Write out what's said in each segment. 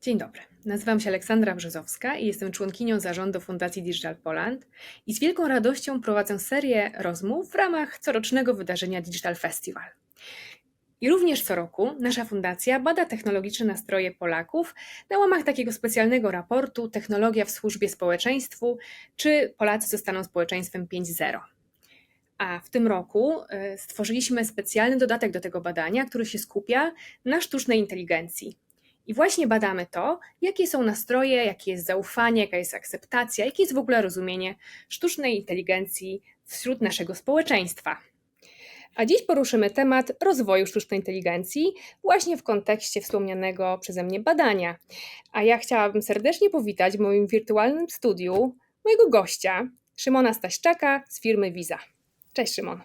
Dzień dobry. Nazywam się Aleksandra Brzezowska i jestem członkinią zarządu Fundacji Digital Poland i z wielką radością prowadzę serię rozmów w ramach corocznego wydarzenia Digital Festival. I również co roku nasza fundacja bada technologiczne nastroje Polaków na łamach takiego specjalnego raportu Technologia w służbie społeczeństwu czy Polacy zostaną społeczeństwem 5.0. A w tym roku e, stworzyliśmy specjalny dodatek do tego badania, który się skupia na sztucznej inteligencji. I właśnie badamy to, jakie są nastroje, jakie jest zaufanie, jaka jest akceptacja, jakie jest w ogóle rozumienie sztucznej inteligencji wśród naszego społeczeństwa. A dziś poruszymy temat rozwoju sztucznej inteligencji właśnie w kontekście wspomnianego przeze mnie badania. A ja chciałabym serdecznie powitać w moim wirtualnym studiu mojego gościa, Szymona Staśczaka z firmy Visa. Cześć Szymon.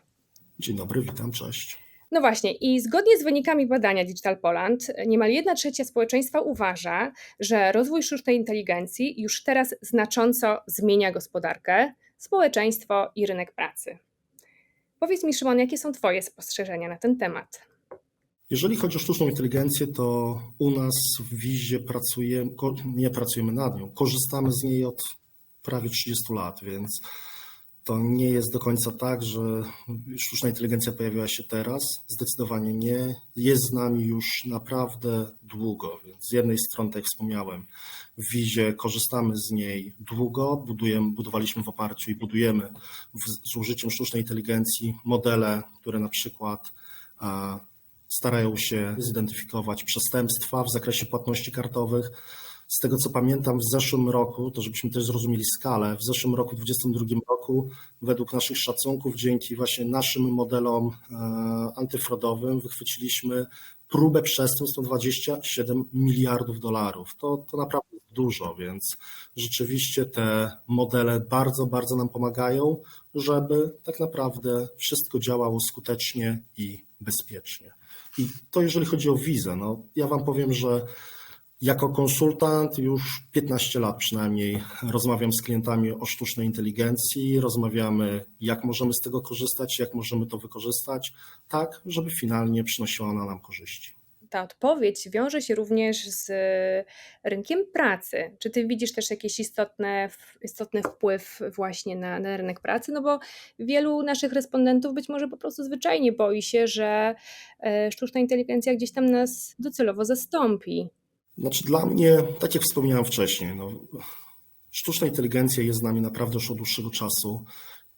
Dzień dobry, witam, cześć. No właśnie, i zgodnie z wynikami badania Digital Poland, niemal 1 trzecia społeczeństwa uważa, że rozwój sztucznej inteligencji już teraz znacząco zmienia gospodarkę, społeczeństwo i rynek pracy. Powiedz mi, Szymon, jakie są Twoje spostrzeżenia na ten temat? Jeżeli chodzi o sztuczną inteligencję, to u nas w Wizie pracujemy, nie pracujemy nad nią, korzystamy z niej od prawie 30 lat, więc to nie jest do końca tak, że sztuczna inteligencja pojawiła się teraz. Zdecydowanie nie. Jest z nami już naprawdę długo, więc z jednej strony, tak jak wspomniałem, w Wizie korzystamy z niej długo, budujemy, budowaliśmy w oparciu i budujemy w, z użyciem sztucznej inteligencji modele, które na przykład a, starają się zidentyfikować przestępstwa w zakresie płatności kartowych. Z tego co pamiętam, w zeszłym roku, to żebyśmy też zrozumieli skalę, w zeszłym roku, 2022 roku, według naszych szacunków, dzięki właśnie naszym modelom e, antyfrodowym, wychwyciliśmy próbę przestępstw 27 miliardów dolarów. To, to naprawdę dużo, więc rzeczywiście te modele bardzo, bardzo nam pomagają, żeby tak naprawdę wszystko działało skutecznie i bezpiecznie. I to jeżeli chodzi o wizę, no ja Wam powiem, że jako konsultant już 15 lat przynajmniej rozmawiam z klientami o sztucznej inteligencji, rozmawiamy jak możemy z tego korzystać, jak możemy to wykorzystać, tak, żeby finalnie przynosiła ona nam korzyści. Ta odpowiedź wiąże się również z rynkiem pracy. Czy ty widzisz też jakiś istotny, istotny wpływ właśnie na, na rynek pracy? No bo wielu naszych respondentów być może po prostu zwyczajnie boi się, że e, sztuczna inteligencja gdzieś tam nas docelowo zastąpi. Znaczy dla mnie, tak jak wspomniałem wcześniej, no, sztuczna inteligencja jest z nami naprawdę już od dłuższego czasu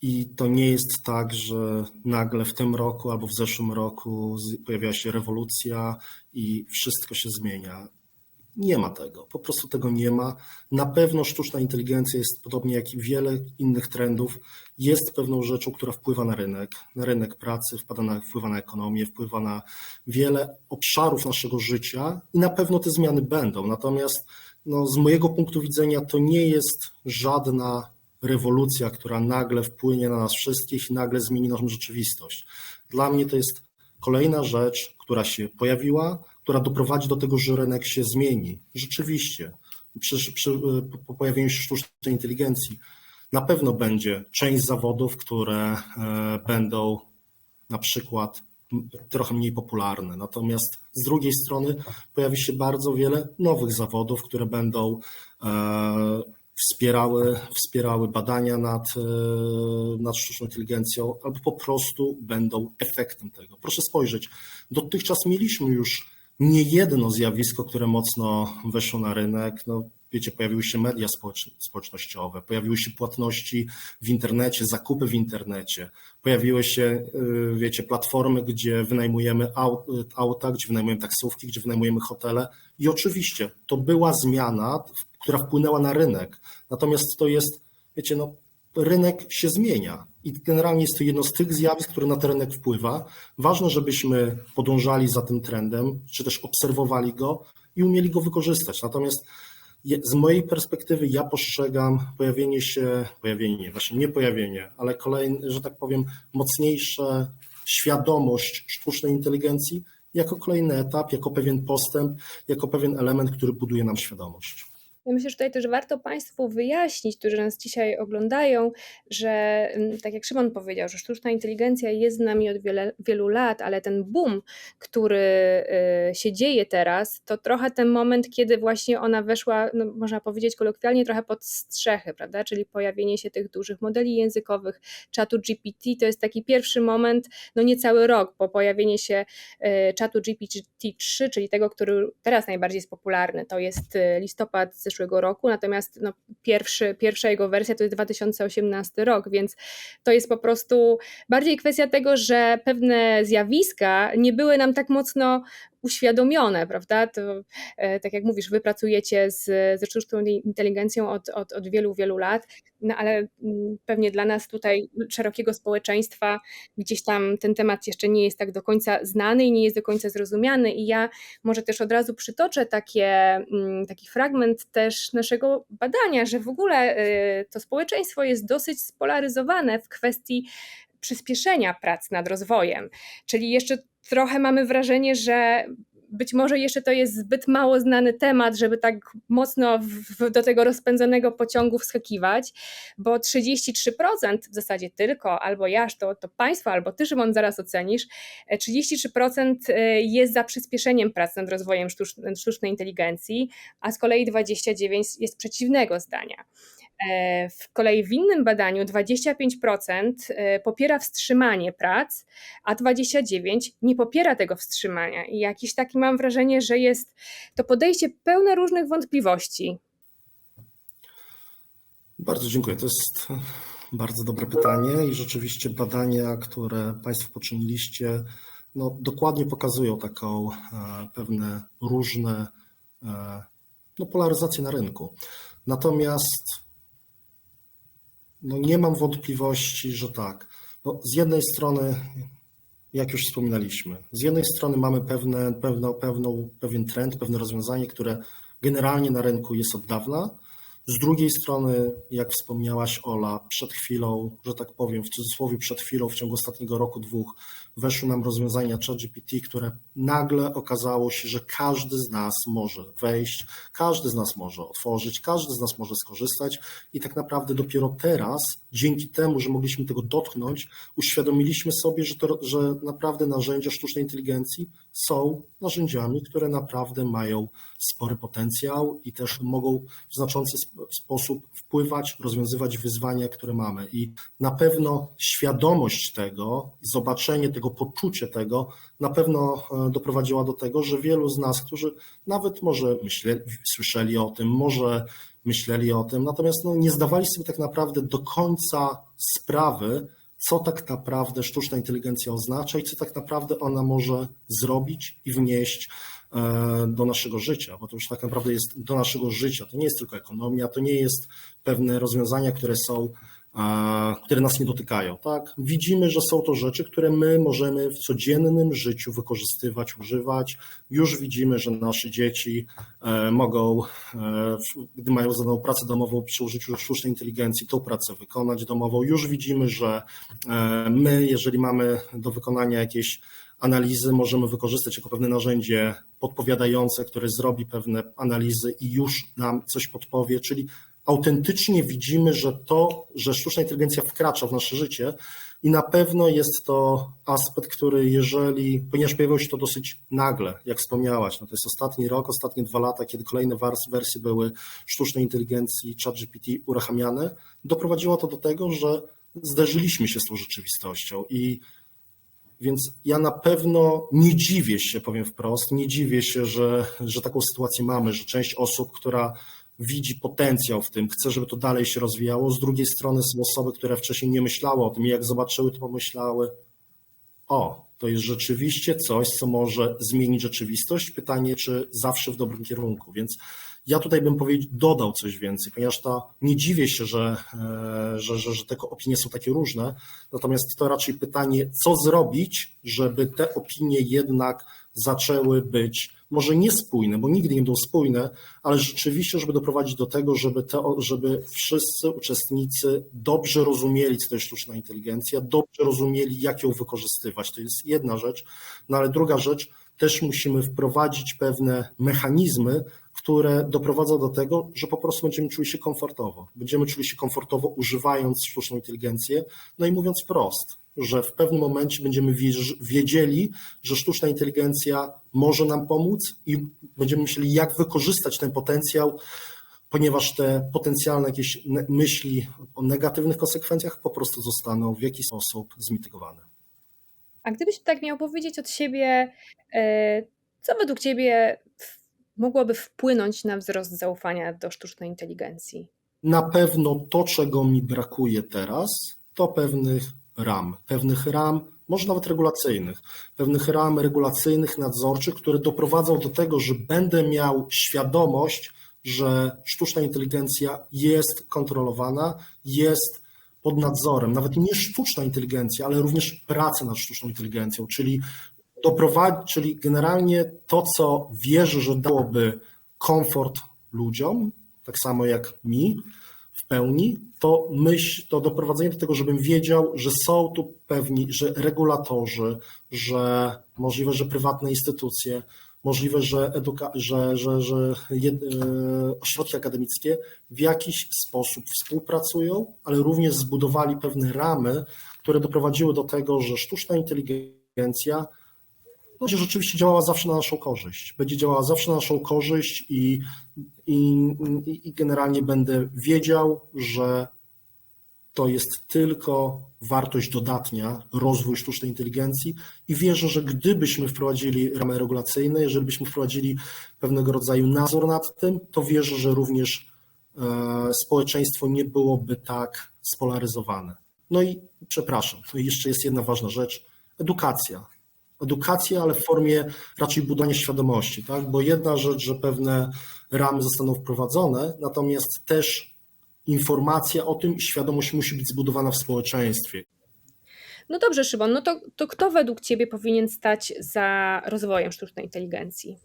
i to nie jest tak, że nagle w tym roku albo w zeszłym roku pojawiła się rewolucja i wszystko się zmienia. Nie ma tego, po prostu tego nie ma. Na pewno sztuczna inteligencja jest podobnie jak i wiele innych trendów, jest pewną rzeczą, która wpływa na rynek, na rynek pracy, wpada na, wpływa na ekonomię, wpływa na wiele obszarów naszego życia i na pewno te zmiany będą. Natomiast no, z mojego punktu widzenia to nie jest żadna rewolucja, która nagle wpłynie na nas wszystkich i nagle zmieni naszą rzeczywistość. Dla mnie to jest kolejna rzecz, która się pojawiła, która doprowadzi do tego, że rynek się zmieni. Rzeczywiście, przy, przy, po pojawieniu się sztucznej inteligencji na pewno będzie część zawodów, które e, będą na przykład trochę mniej popularne. Natomiast z drugiej strony pojawi się bardzo wiele nowych zawodów, które będą e, wspierały, wspierały badania nad, e, nad sztuczną inteligencją, albo po prostu będą efektem tego. Proszę spojrzeć, dotychczas mieliśmy już niejedno zjawisko, które mocno weszło na rynek. No, wiecie, pojawiły się media społecznościowe, pojawiły się płatności w internecie, zakupy w internecie, pojawiły się, y, wiecie, platformy, gdzie wynajmujemy auta, gdzie wynajmujemy taksówki, gdzie wynajmujemy hotele. I oczywiście to była zmiana, która wpłynęła na rynek. Natomiast to jest, wiecie, no, rynek się zmienia i generalnie jest to jedno z tych zjawisk, które na ten rynek wpływa. Ważne, żebyśmy podążali za tym trendem, czy też obserwowali go i umieli go wykorzystać. Natomiast z mojej perspektywy ja postrzegam pojawienie się, pojawienie, właśnie nie pojawienie, ale kolejne, że tak powiem, mocniejsze świadomość sztucznej inteligencji jako kolejny etap, jako pewien postęp, jako pewien element, który buduje nam świadomość. Ja myślę, że tutaj też warto Państwu wyjaśnić, którzy nas dzisiaj oglądają, że mm, tak jak Szymon powiedział, że sztuczna inteligencja jest z nami od wiele, wielu lat, ale ten boom, który y, się dzieje teraz, to trochę ten moment, kiedy właśnie ona weszła, no, można powiedzieć kolokwialnie, trochę pod strzechy, prawda? Czyli pojawienie się tych dużych modeli językowych, czatu GPT, to jest taki pierwszy moment, no niecały rok po pojawienie się y, czatu GPT-3, czyli tego, który teraz najbardziej jest popularny, to jest y, listopad roku, natomiast no, pierwszy, pierwsza jego wersja to jest 2018 rok, więc to jest po prostu bardziej kwestia tego, że pewne zjawiska nie były nam tak mocno uświadomione, prawda? To, e, tak jak mówisz, wy pracujecie z, ze sztuczną inteligencją od, od, od wielu, wielu lat, no ale mm, pewnie dla nas tutaj szerokiego społeczeństwa gdzieś tam ten temat jeszcze nie jest tak do końca znany i nie jest do końca zrozumiany i ja może też od razu przytoczę takie, mm, taki fragment też naszego badania, że w ogóle y, to społeczeństwo jest dosyć spolaryzowane w kwestii przyspieszenia prac nad rozwojem. Czyli jeszcze trochę mamy wrażenie, że być może jeszcze to jest zbyt mało znany temat, żeby tak mocno w, do tego rozpędzonego pociągu wskakiwać, bo 33% w zasadzie tylko, albo jaż, to, to państwo, albo ty, Szymon, zaraz ocenisz, 33% jest za przyspieszeniem prac nad rozwojem sztucznej inteligencji, a z kolei 29% jest przeciwnego zdania. E, w kolei w innym badaniu 25% e, popiera wstrzymanie prac, a 29% nie popiera tego wstrzymania. I jakieś takie mam wrażenie, że jest to podejście pełne różnych wątpliwości. Bardzo dziękuję. To jest bardzo dobre pytanie i rzeczywiście badania, które Państwo poczyniliście, no, dokładnie pokazują taką e, pewne różne no, polaryzacje na rynku. Natomiast no nie mam wątpliwości, że tak. No z jednej strony, jak już wspominaliśmy, z jednej strony mamy pewne, pewne, pewną, pewien trend, pewne rozwiązanie, które generalnie na rynku jest od dawna, z drugiej strony, jak wspomniałaś Ola, przed chwilą, że tak powiem, w cudzysłowie przed chwilą, w ciągu ostatniego roku, dwóch, weszły nam rozwiązania ChatGPT, które nagle okazało się, że każdy z nas może wejść, każdy z nas może otworzyć, każdy z nas może skorzystać i tak naprawdę dopiero teraz, dzięki temu, że mogliśmy tego dotknąć, uświadomiliśmy sobie, że, to, że naprawdę narzędzia sztucznej inteligencji są narzędziami, które naprawdę mają spory potencjał i też mogą w znaczący sposób wpływać, rozwiązywać wyzwania, które mamy. I na pewno świadomość tego, zobaczenie tego, poczucie tego na pewno e, doprowadziła do tego, że wielu z nas, którzy nawet może myśleli, słyszeli o tym, może myśleli o tym, natomiast no, nie zdawali sobie tak naprawdę do końca sprawy, co tak naprawdę sztuczna inteligencja oznacza i co tak naprawdę ona może zrobić i wnieść e, do naszego życia, bo to już tak naprawdę jest do naszego życia. To nie jest tylko ekonomia, to nie jest pewne rozwiązania, które są które nas nie dotykają. Tak? Widzimy, że są to rzeczy, które my możemy w codziennym życiu wykorzystywać, używać. Już widzimy, że nasze dzieci e, mogą, e, gdy mają zadaną pracę domową przy użyciu sztucznej inteligencji, tą pracę wykonać domową. Już widzimy, że e, my, jeżeli mamy do wykonania jakieś analizy możemy wykorzystać jako pewne narzędzie podpowiadające, które zrobi pewne analizy i już nam coś podpowie, czyli autentycznie widzimy, że to, że sztuczna inteligencja wkracza w nasze życie i na pewno jest to aspekt, który jeżeli, ponieważ pojawiło się to dosyć nagle, jak wspomniałaś, no to jest ostatni rok, ostatnie dwa lata, kiedy kolejne wersje były sztucznej inteligencji, ChatGPT uruchamiane, doprowadziło to do tego, że zderzyliśmy się z tą rzeczywistością. I więc ja na pewno nie dziwię się, powiem wprost, nie dziwię się, że, że taką sytuację mamy, że część osób, która widzi potencjał w tym, chce, żeby to dalej się rozwijało. Z drugiej strony są osoby, które wcześniej nie myślały o tym i jak zobaczyły, to pomyślały, o, to jest rzeczywiście coś, co może zmienić rzeczywistość. Pytanie, czy zawsze w dobrym kierunku. Więc ja tutaj bym powiedział, dodał coś więcej, ponieważ to nie dziwię się, że, e, że, że, że te opinie są takie różne, natomiast to raczej pytanie, co zrobić, żeby te opinie jednak zaczęły być może niespójne, bo nigdy nie będą spójne, ale rzeczywiście, żeby doprowadzić do tego, żeby, te, żeby wszyscy uczestnicy dobrze rozumieli, co to jest sztuczna inteligencja, dobrze rozumieli, jak ją wykorzystywać. To jest jedna rzecz, no ale druga rzecz, też musimy wprowadzić pewne mechanizmy, które doprowadzą do tego, że po prostu będziemy czuli się komfortowo. Będziemy czuli się komfortowo używając sztuczną inteligencję. No i mówiąc prost, że w pewnym momencie będziemy wiedzieli, że sztuczna inteligencja może nam pomóc i będziemy myśleli, jak wykorzystać ten potencjał, ponieważ te potencjalne jakieś myśli o negatywnych konsekwencjach po prostu zostaną w jakiś sposób zmitygowane. A gdybyś tak miał powiedzieć od siebie, e, co według Ciebie mogłoby wpłynąć na wzrost zaufania do sztucznej inteligencji? Na pewno to, czego mi brakuje teraz, to pewnych ram, pewnych ram, może nawet regulacyjnych, pewnych ram regulacyjnych, nadzorczych, które doprowadzą do tego, że będę miał świadomość, że sztuczna inteligencja jest kontrolowana, jest pod nadzorem, nawet nie sztuczna inteligencja, ale również praca nad sztuczną inteligencją, czyli doprowadzi, czyli generalnie to, co wierzę, że dałoby komfort ludziom, tak samo jak mi w pełni, to myśl, to doprowadzenie do tego, żebym wiedział, że są tu pewni, że regulatorzy, że możliwe, że prywatne instytucje, możliwe, że, eduka- że, że, że jed, e, ośrodki akademickie w jakiś sposób współpracują, ale również zbudowali pewne ramy, które doprowadziły do tego, że sztuczna inteligencja będzie rzeczywiście działała zawsze na naszą korzyść. Będzie działała zawsze na naszą korzyść i, i, i generalnie będę wiedział, że to jest tylko wartość dodatnia, rozwój sztucznej inteligencji i wierzę, że gdybyśmy wprowadzili ramy regulacyjne, jeżeli byśmy wprowadzili pewnego rodzaju nadzór nad tym, to wierzę, że również e, społeczeństwo nie byłoby tak spolaryzowane. No i przepraszam, to jeszcze jest jedna ważna rzecz, edukacja edukacja, ale w formie raczej budowania świadomości, tak? Bo jedna rzecz, że pewne ramy zostaną wprowadzone, natomiast też informacja o tym i świadomość musi być zbudowana w społeczeństwie. No dobrze, Szymon, no to, to kto według Ciebie powinien stać za rozwojem sztucznej inteligencji?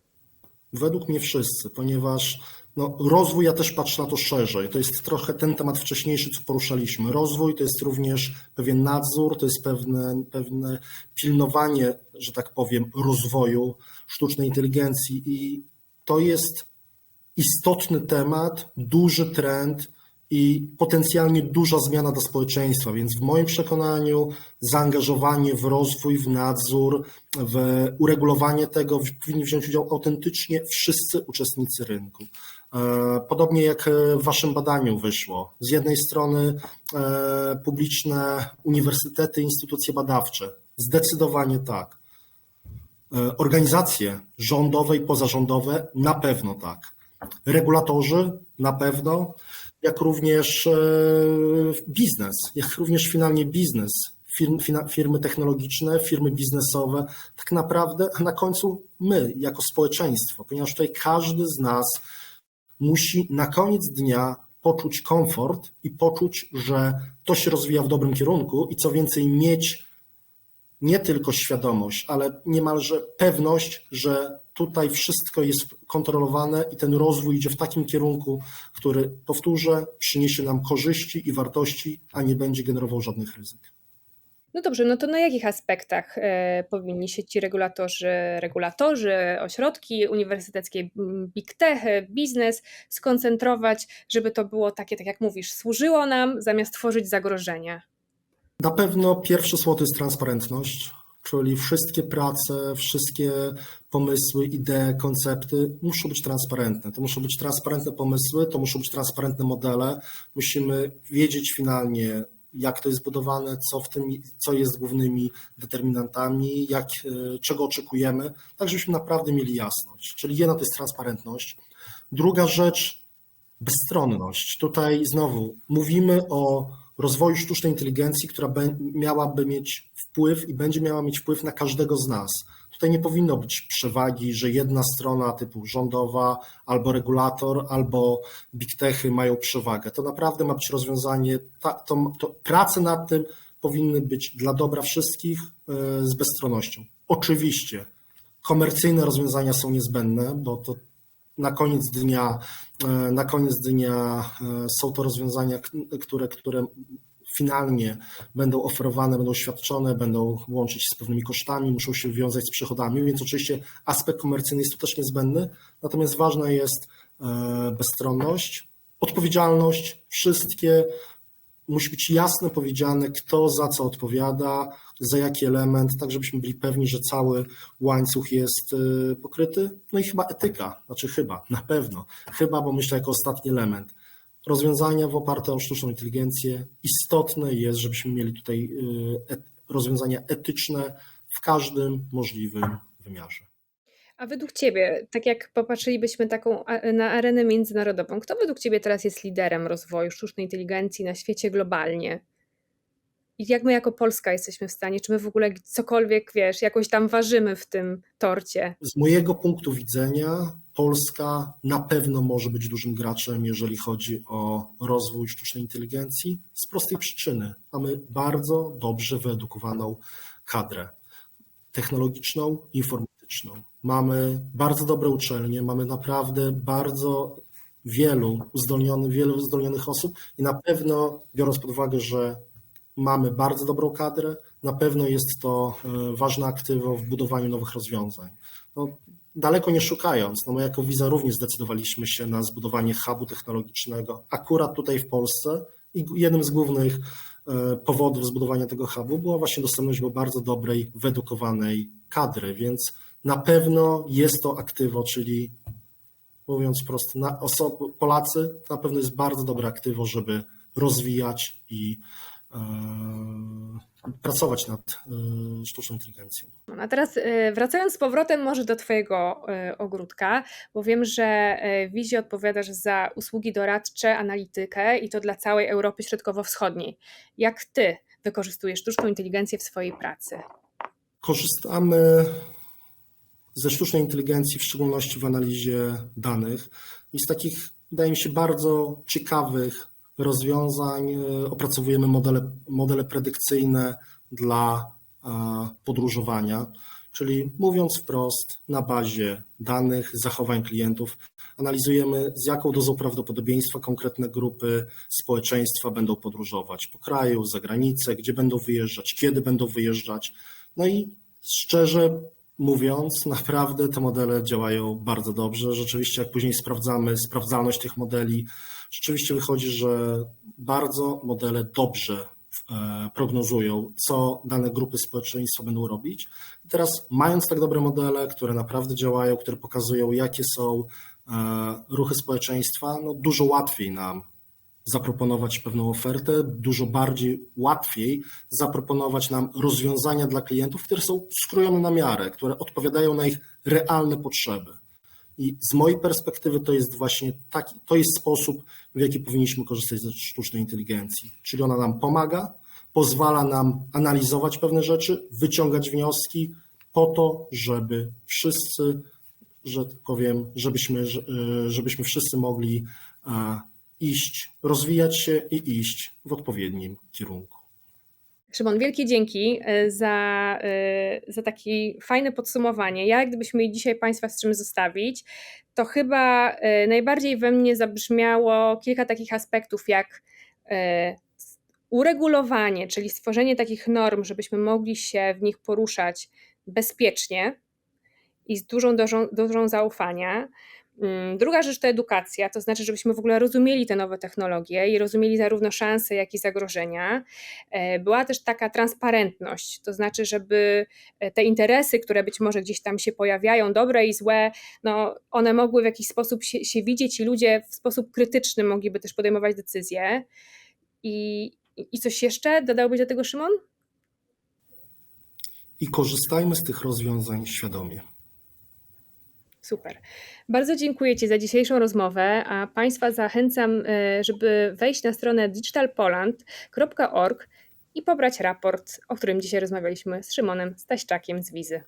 Według mnie wszyscy, ponieważ no, rozwój, ja też patrzę na to szerzej. To jest trochę ten temat wcześniejszy, co poruszaliśmy. Rozwój to jest również pewien nadzór, to jest pewne, pewne pilnowanie, że tak powiem, rozwoju sztucznej inteligencji i to jest istotny temat, duży trend i potencjalnie duża zmiana dla społeczeństwa, więc w moim przekonaniu zaangażowanie w rozwój, w nadzór, w uregulowanie tego powinni wziąć udział autentycznie wszyscy uczestnicy rynku. E, Podobnie jak w Waszym badaniu wyszło. Z jednej strony e, publiczne uniwersytety, instytucje badawcze. Zdecydowanie tak. E, Organizacje rządowe i pozarządowe na pewno tak. Regulatorzy na pewno, jak również e, biznes, jak również finalnie biznes, firm, fina- firmy technologiczne, firmy biznesowe, tak naprawdę, na końcu my, jako społeczeństwo, ponieważ tutaj każdy z nas musi na koniec dnia poczuć komfort i poczuć, że to się rozwija w dobrym kierunku i co więcej, mieć nie tylko świadomość, ale niemalże pewność, że tutaj wszystko jest kontrolowane i ten rozwój idzie w takim kierunku, który, powtórzę, przyniesie nam korzyści i wartości, a nie będzie generował żadnych ryzyk. No dobrze, no to na jakich aspektach e, powinni się ci regulatorzy, regulatorzy, ośrodki uniwersyteckie, m, big tech, e, biznes skoncentrować, żeby to było takie, tak jak mówisz, służyło nam zamiast tworzyć zagrożenia? Na pewno pierwsze słowo to jest transparentność, czyli wszystkie prace, wszystkie pomysły, idee, koncepty muszą być transparentne. To muszą być transparentne pomysły, to muszą być transparentne modele. Musimy wiedzieć finalnie, jak to jest budowane, co w tym, co jest głównymi determinantami, jak, e, czego oczekujemy, tak żebyśmy naprawdę mieli jasność. Czyli jedna to jest transparentność. Druga rzecz, bezstronność. Tutaj znowu mówimy o rozwoju sztucznej inteligencji, która miałaby mieć wpływ i będzie miała mieć wpływ na każdego z nas. Tutaj nie powinno być przewagi, że jedna strona typu rządowa, albo regulator, albo big techy mają przewagę. To naprawdę ma być rozwiązanie, ta, to, to prace nad tym powinny być dla dobra wszystkich e, z bezstronnością. Oczywiście komercyjne rozwiązania są niezbędne, bo to na koniec dnia, e, na koniec dnia e, są to rozwiązania, które, które finalnie będą oferowane, będą świadczone, będą łączyć się z pewnymi kosztami, muszą się wiązać z przychodami, więc oczywiście aspekt komercyjny jest tu też niezbędny, natomiast ważne jest e, bezstronność, odpowiedzialność, wszystkie musi być jasno powiedziane, kto za co odpowiada, za jaki element, tak żebyśmy byli pewni, że cały łańcuch jest y, pokryty. No i chyba etyka, znaczy chyba, na pewno, chyba, bo myślę jako ostatni element. Rozwiązania w oparte o sztuczną inteligencję. Istotne jest, żebyśmy mieli tutaj et- rozwiązania etyczne w każdym możliwym wymiarze. A według Ciebie, tak jak popatrzylibyśmy taką na arenę międzynarodową, kto według Ciebie teraz jest liderem rozwoju sztucznej inteligencji na świecie globalnie? I jak my jako Polska jesteśmy w stanie, czy my w ogóle cokolwiek, wiesz, jakoś tam ważymy w tym torcie? Z mojego punktu widzenia Polska na pewno może być dużym graczem, jeżeli chodzi o rozwój sztucznej inteligencji, z prostej przyczyny. Mamy bardzo dobrze wyedukowaną kadrę technologiczną, informatyczną. Mamy bardzo dobre uczelnie, mamy naprawdę bardzo wielu uzdolnionych, wielu uzdolnionych osób i na pewno, biorąc pod uwagę, że mamy bardzo dobrą kadrę, na pewno jest to e, ważne aktywo w budowaniu nowych rozwiązań. No, daleko nie szukając, no my jako Visa również zdecydowaliśmy się na zbudowanie hubu technologicznego akurat tutaj w Polsce i jednym z głównych e, powodów zbudowania tego hubu była właśnie dostępność do bardzo dobrej, wyedukowanej kadry, więc na pewno jest to aktywo, czyli mówiąc prosto, na Polacy na pewno jest bardzo dobre aktywo, żeby rozwijać i pracować nad e, sztuczną inteligencją. A teraz e, wracając z powrotem może do Twojego e, ogródka, bo wiem, że e, w Wizie odpowiadasz za usługi doradcze, analitykę i to dla całej Europy Środkowo-Wschodniej. Jak Ty wykorzystujesz sztuczną inteligencję w swojej pracy? Korzystamy ze sztucznej inteligencji, w szczególności w analizie danych. I z takich, wydaje mi się, bardzo ciekawych rozwiązań e, opracowujemy modele, modele predykcyjne dla e, podróżowania. Czyli mówiąc wprost, na bazie danych, zachowań klientów, analizujemy z jaką dozą prawdopodobieństwa konkretne grupy społeczeństwa będą podróżować po kraju, za granicę, gdzie będą wyjeżdżać, kiedy będą wyjeżdżać. No i szczerze mówiąc, naprawdę te modele działają bardzo dobrze. Rzeczywiście, jak później sprawdzamy sprawdzalność tych modeli, rzeczywiście wychodzi, że bardzo modele dobrze e, prognozują, co dane grupy społeczeństwa będą robić. I teraz, mając tak dobre modele, które naprawdę działają, które pokazują, jakie są e, ruchy społeczeństwa, no dużo łatwiej nam zaproponować pewną ofertę, dużo bardziej łatwiej zaproponować nam rozwiązania dla klientów, które są skrojone na miarę, które odpowiadają na ich realne potrzeby. I z mojej perspektywy to jest właśnie taki, to jest sposób, w jaki powinniśmy korzystać ze sztucznej inteligencji. Czyli ona nam pomaga, pozwala nam analizować pewne rzeczy, wyciągać wnioski po to, żeby wszyscy, że tak powiem, żebyśmy, żebyśmy wszyscy mogli iść, rozwijać się i iść w odpowiednim kierunku. Szymon, wielkie dzięki e, za, e, za takie fajne podsumowanie. Ja, gdybyśmy mieli dzisiaj Państwa z czym zostawić, to chyba e, najbardziej we mnie zabrzmiało kilka takich aspektów, jak uregulowanie, czyli stworzenie takich norm, żebyśmy mogli się w nich poruszać bezpiecznie i z dużą dozą, zaufania. Mm, Druga rzecz to edukacja, to znaczy, żebyśmy w ogóle rozumieli te nowe technologie i rozumieli zarówno szanse, jak i zagrożenia. E, Była też taka transparentność, to znaczy, żeby e, te interesy, które być może gdzieś tam się pojawiają, dobre i złe, no one mogły w jakiś sposób się, się widzieć i ludzie w sposób krytyczny mogliby też podejmować decyzje. I, I coś jeszcze dodałbyś do tego, Szymon? I korzystajmy z tych rozwiązań świadomie. Super. Bardzo dziękuję Ci za dzisiejszą rozmowę, a Państwa zachęcam, e, żeby wejść na stronę digitalpoland.org i pobrać raport, o którym dzisiaj rozmawialiśmy z Szymonem Staśczakiem z Wizy.